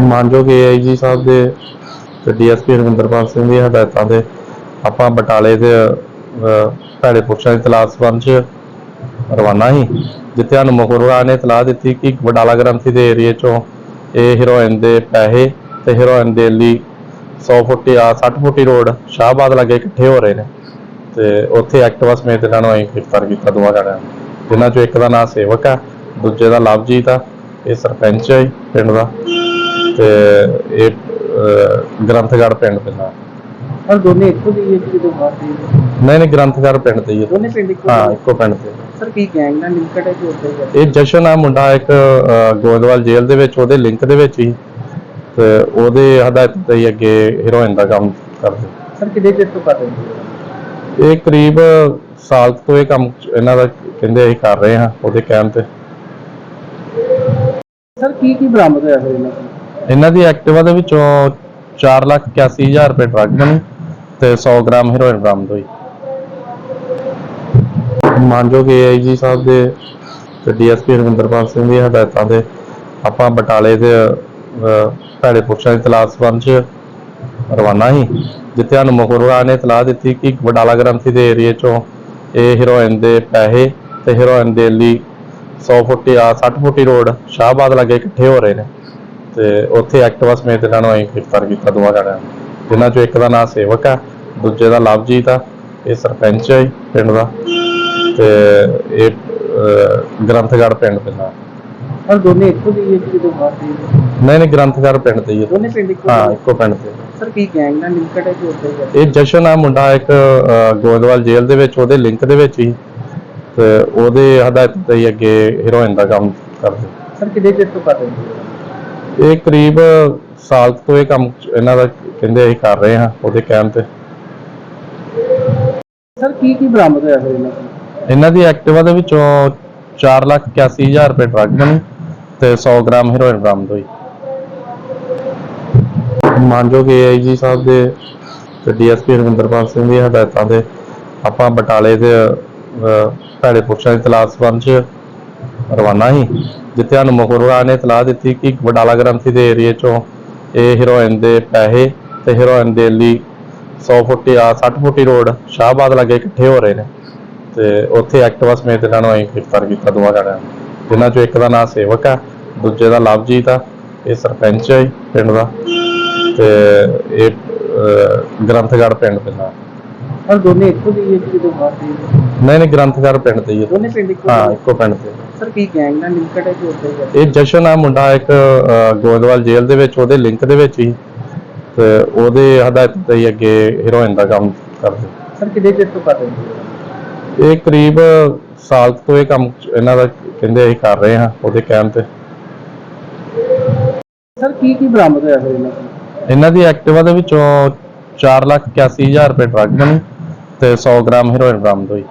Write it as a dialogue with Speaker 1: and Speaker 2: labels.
Speaker 1: ਮਾਨਯੋਗ ਏਆਈਜੀ ਸਾਹਿਬ ਦੇ ਤੇ ਡੀਐਸਪੀ ਰਵਿੰਦਰਪਾਲ ਸਿੰਘ ਦੀ ਹਦਾਇਤਾਂ ਦੇ ਆਪਾਂ ਬਟਾਲੇ ਦੇ ਭੈੜੇ ਪੁਰਸ਼ਾਂ ਦੀ ਤਲਾਸ਼ ਸੰਬੰਧ 'ਚ ਰਵਾਨਾ ਸੀ, ਜਿੱਥੇ ਸਾਨੂੰ ਮੁਖਬਰਾਂ ਨੇ ਤਲਾਹ ਦਿੱਤੀ ਕਿ ਬਟਾਲਾ ਗ੍ਰੰਥੀ ਦੇ ਏਰੀਏ 'ਚੋਂ ਇਹ ਹੀਰੋਇਨ ਦੇ ਪੈਸੇ ਤੇ ਹੀਰੋਇਨ ਦੇ ਲਈ 100 ਫੁੱਟੀ ਆ 60 ਫੁੱਟੀ ਰੋਡ ਸ਼ਾਹਬਾਦ ਲਾਗੇ ਇਕੱਠੇ ਹੋ ਰਹੇ ਨੇ ਤੇ ਉੱਥੇ ਐਕਟਿਵਾ ਸਮੇਤ ਇਹਨਾਂ ਨੂੰ ਅਸੀਂ ਗ੍ਰਿਫਤਾਰ ਕੀਤਾ ਦੋਵਾਂ ਜਣਿਆਂ ਨੂੰ, ਜਿਨ੍ਹਾਂ 'ਚੋਂ ਇੱਕ ਦਾ ਨਾਮ ਸੇਵਕ ਆ, ਦੂਜੇ ਦਾ ਲਵਜੀਤ ਆ, ਇਹ ਸਰਪੰਚ ਹੈ ਪਿੰਡ ਦਾ। ਤੇ ਇਹ ਅਹ, ਗ੍ਰੰਥਗੜ੍ਹ ਪਿੰਡ ਪੈਂਦਾ
Speaker 2: ਔਰ ਦੋਨੇ ਇੱਕੋ ਜਿਹੇ ਇੱਕ ਜਦੋਂ ਬਾਹਰ ਦੇ
Speaker 1: ਨਹੀਂ ਨਹੀਂ ਗ੍ਰੰਥਗੜ੍ਹ ਪਿੰਡ ਤੇ ਹੀ ਹੈ
Speaker 2: ਦੋਨੇ ਪਿੰਡ ਇੱਕੋ
Speaker 1: ਹਾਂ? ਇੱਕੋ ਪਿੰਡ ਤੇ
Speaker 2: ਸਰ ਕੀ ਗੈਂਗ ਨਾਲ ਲਿੰਕਡ ਹੈ ਕਿ ਉੱਤੇ ਹੈ
Speaker 1: ਇਹ ਜਸ਼ਨ ਆ ਮੁੰਡਾ ਇੱਕ ਅਹ, ਗੋਇੰਦਵਾਲ ਜੇਲ੍ਹ ਦੇ ਵਿੱਚ ਉਹਦੇ ਲਿੰਕ ਦੇ ਵਿੱਚ ਹੀ। ਤੇ ਉਹਦੇ ਹਦਾਇਤ ਤੇ ਹੀ ਅੱਗੇ ਹੀਰੋਇਨ ਦਾ ਕੰਮ ਕਰਦੇ।
Speaker 2: ਸਰ ਕਿਹਦੇ ਚਿਰ ਤੋਂ ਕਰ ਰਹੇ ਹੋ
Speaker 1: ਇਹ ਕਰੀਬ ਸਾਲ ਤੋਂ ਇਹ ਕੰਮ ਇਹਨਾਂ ਦਾ ਕਹਿੰਦੇ ਅਸੀਂ ਕਰ ਰਹੇ ਹਾਂ ਉਹਦੇ ਕਹਿਣ ਤੇ।
Speaker 2: ਸਰ ਕੀ ਕੀ ਬਰਾਮਦ ਹੋਇਆ ਸਰ ਇਹਨਾਂ ਕੋਲ
Speaker 1: ਇਹਨਾਂ ਦੀ ਐਕਟਿਵਾ ਦੇ ਵਿੱਚੋਂ 481000 ਰੁਪਏ ਡਰੱਗ ਮਨੀ ਤੇ 100 ਗ੍ਰਾਮ ਹੈਰੋਇਨ ਬਰਾਮਦ ਹੋਈ। ਮਾਨਯੋਗ ਏਆਈਜੀ ਸਾਹਿਬ ਦੇ ਤੇ ਡੀਐਸਪੀ ਰਵਿੰਦਰਪਾਲ ਸਿੰਘ ਦੀ ਹਦਾਇਤਾਂ ਦੇ ਆਪਾਂ ਬਟਾਲੇ ਦੇ ਭੈੜੇ ਪੁਰਸ਼ਾਂ ਦੀ ਤਲਾਸ਼ ਸੰਬੰਧ 'ਚ ਰਵਾਨਾ ਸੀ, ਜਿੱਥੇ ਸਾਨੂੰ ਮੁਖਬਰਾਂ ਨੇ ਤਲਾਹ ਦਿੱਤੀ ਕਿ ਬਟਾਲਾ ਗ੍ਰੰਥੀ ਦੇ ਏਰੀਏ 'ਚੋਂ ਇਹ ਹੀਰੋਇਨ ਦੇ ਪੈਸੇ ਤੇ ਹੀਰੋਇਨ ਦੇ ਲਈ 100 ਫੁੱਟ ਆ 60 ਫੁੱਟੀ ਰੋਡ ਸ਼ਾਹਬਾਦ ਲਾਗੇ ਇਕੱਠੇ ਹੋ ਰਹੇ ਨੇ। ਤੇ ਉੱਥੇ ਐਕਟਿਵਾ ਸਮੇਤ ਇਹਨਾਂ ਨੂੰ ਅਸੀਂ ਗ੍ਰਿਫਤਾਰ ਕੀਤਾ ਦੋਵਾਂ ਜਣਿਆਂ ਨੂੰ। ਜਿਨ੍ਹਾਂ 'ਚੋਂ ਇੱਕ ਦਾ ਨਾਮ ਸੇਵਕ ਆ ਦੂਜੇ ਦਾ ਲਵਜੀਤ ਆ ਇਹ ਸਰਪੰਚ ਹੈ ਪਿੰਡ ਦਾ ਤੇ ਇਹ ਅਹ, ਗ੍ਰੰਥਗੜ੍ਹ ਪਿੰਡ ਪੈਂਦਾ
Speaker 2: ਔਰ ਦੋਨੇ ਇੱਕੋ ਜਿਹੇ ਇੱਕ ਜਦੋਂ ਬਾਹਰ ਦੇ
Speaker 1: ਨਹੀਂ ਨਹੀਂ ਗ੍ਰੰਥਗੜ੍ਹ ਪਿੰਡ ਤੇ ਹੀ ਹੈ
Speaker 2: ਦੋਨੇ ਪਿੰਡ ਇੱਕੋ
Speaker 1: ਹਾਂ
Speaker 2: ਜਿਹੇ?
Speaker 1: ਇੱਕੋ ਪਿੰਡ ਤੇ
Speaker 2: ਸਰ ਕੀ ਗੈਂਗ ਨਾਲ ਲਿੰਕਡ ਹੈ ਕਿ ਉੱਤੇ ਹੈ
Speaker 1: ਇਹ ਜਸ਼ਨ ਆ ਮੁੰਡਾ ਇੱਕ ਅਹ, ਗੋਇੰਦਵਾਲ ਜੇਲ੍ਹ ਦੇ ਵਿੱਚ ਉਹਦੇ ਲਿੰਕ ਦੇ ਵਿੱਚ ਹੀ। ਤੇ ਉਹਦੇ ਹਦਾਇਤ ਤੇ ਹੀ ਅੱਗੇ ਹੀਰੋਇਨ ਦਾ ਕੰਮ ਕਰਦੇ।
Speaker 2: ਸਰ ਕਿਹਦੇ ਚਿਰ ਤੋਂ ਕਰ ਰਹੇ ਹੋ
Speaker 1: ਇਹ ਕਰੀਬ ਸਾਲ ਤੋਂ ਇਹ ਕੰਮ ਇਹਨਾਂ ਦਾ ਕਹਿੰਦੇ ਅਸੀਂ ਕਰ ਰਹੇ ਹਾਂ ਉਹਦੇ ਕਹਿਣ ਤੇ।
Speaker 2: ਸਰ ਕੀ ਕੀ ਬਰਾਮਦ ਹੋਇਆ ਸਰ ਇਹਨਾਂ ਕੋਲ
Speaker 1: ਇਹਨਾਂ ਦੀ ਐਕਟਿਵਾ ਦੇ ਵਿੱਚੋਂ 481000 ਰੁਪਏ ਡਰੱਗ ਮਨੀ ਤੇ 100 ਗ੍ਰਾਮ ਹੈਰੋਇਨ ਬਰਾਮਦ ਹੋਈ। ਮਾਨਯੋਗ ਏਆਈਜੀ ਸਾਹਿਬ ਦੇ ਤੇ ਡੀਐਸਪੀ ਰਵਿੰਦਰਪਾਲ ਸਿੰਘ ਦੀ ਹਦਾਇਤਾਂ ਦੇ ਆਪਾਂ ਬਟਾਲੇ ਦੇ ਭੈੜੇ ਪੁਰਸ਼ਾਂ ਦੀ ਤਲਾਸ਼ ਸੰਬੰਧ 'ਚ ਰਵਾਨਾ ਸੀ। ਜਿੱਥੇ ਸਾਨੂੰ ਮੁਖਬਰਾਂ ਨੇ ਇਤਲਾਹ ਦਿੱਤੀ ਕਿ ਬਡਾਲਾ ਗ੍ਰੰਥੀ ਦੇ ਏਰੀਏ 'ਚੋਂ ਇਹ ਹੀਰੋਇਨ ਦੇ ਪੈਸੇ ਤੇ ਹੀਰੋਇਨ ਦੇ ਲਈ 100 ਫੁੱਟੀ ਆ 60 ਫੁੱਟੀ ਰੋਡ ਸ਼ਾਹਬਾਦ ਲਾਗੇ ਇਕੱਠੇ ਹੋ ਰਹੇ ਨੇ ਤੇ ਉੱਥੇ ਐਕਟਿਵਾ ਸਮੇਤ ਇਹਨਾਂ ਨੂੰ ਅਸੀਂ ਗ੍ਰਿਫਤਾਰ ਕੀਤਾ ਦੋਵਾਂ ਜਣਿਆਂ ਨੂੰ। ਜਿਨ੍ਹਾਂ 'ਚੋਂ ਇੱਕ ਦਾ ਨਾਮ ਸੇਵਕ ਆ ਦੂਜੇ ਦਾ ਲਵਜੀਤ ਆ ਇਹ ਸਰਪੰਚ ਹੈ ਪਿੰਡ ਦਾ ਤੇ ਇਹ ਅਹ, ਗ੍ਰੰਥਗੜ੍ਹ ਪਿੰਡ ਪੈਂਦਾ
Speaker 2: ਔਰ ਦੋਨੇ ਇੱਕੋ ਇੱਕ ਜਦੋਂ ਬਾਹਰ ਦੇ
Speaker 1: ਨਹੀਂ ਨਹੀਂ ਗ੍ਰੰਥਗੜ੍ਹ ਪਿੰਡ ਤੇ ਹੀ ਹੈ
Speaker 2: ਦੋਨੇ ਪਿੰਡ ਇੱਕੋ
Speaker 1: ਹਾਂ? ਇੱਕੋ ਪਿੰਡ ਤੇ
Speaker 2: ਸਰ ਕੀ ਗੈਂਗ ਨਾਲ ਲਿੰਕਡ ਹੈ ਕਿ ਉੱਤੇ ਹੈ
Speaker 1: ਇਹ ਜਸ਼ਨ ਆ ਮੁੰਡਾ ਇੱਕ ਅਹ, ਗੋਇੰਦਵਾਲ ਜੇਲ੍ਹ ਦੇ ਵਿੱਚ ਉਹਦੇ ਲਿੰਕ ਦੇ ਵਿੱਚ ਹੀ। ਤੇ ਉਹਦੇ ਹਦਾਇਤ ਤੇ ਹੀ ਅੱਗੇ ਹੀਰੋਇਨ ਦਾ ਕੰਮ ਕਰਦੇ।
Speaker 2: ਸਰ ਕਿਹਦੇ ਚਿਰ ਤੋਂ ਕਰ ਰਹੇ ਹੋ
Speaker 1: ਇਹ ਕਰੀਬ ਸਾਲ ਤੋਂ ਇਹ ਕੰਮ ਇਹਨਾਂ ਦਾ ਕਹਿੰਦੇ ਅਸੀਂ ਕਰ ਰਹੇ ਹਾਂ ਉਹਦੇ ਕਹਿਣ ਤੇ।
Speaker 2: ਸਰ ਕੀ ਕੀ ਬਰਾਮਦ ਹੋਇਆ ਸਰ ਇਹਨਾਂ
Speaker 1: ਇਹਨਾਂ ਦੀ ਐਕਟਿਵਾ ਦੇ ਵਿੱਚੋਂ 481000 ਰੁਪਏ ਡਰੱਗ ਮਨੀ ਤੇ 100 ਗ੍ਰਾਮ ਹੈਰੋਇਨ ਬਰਾਮਦ ਹੋਈ।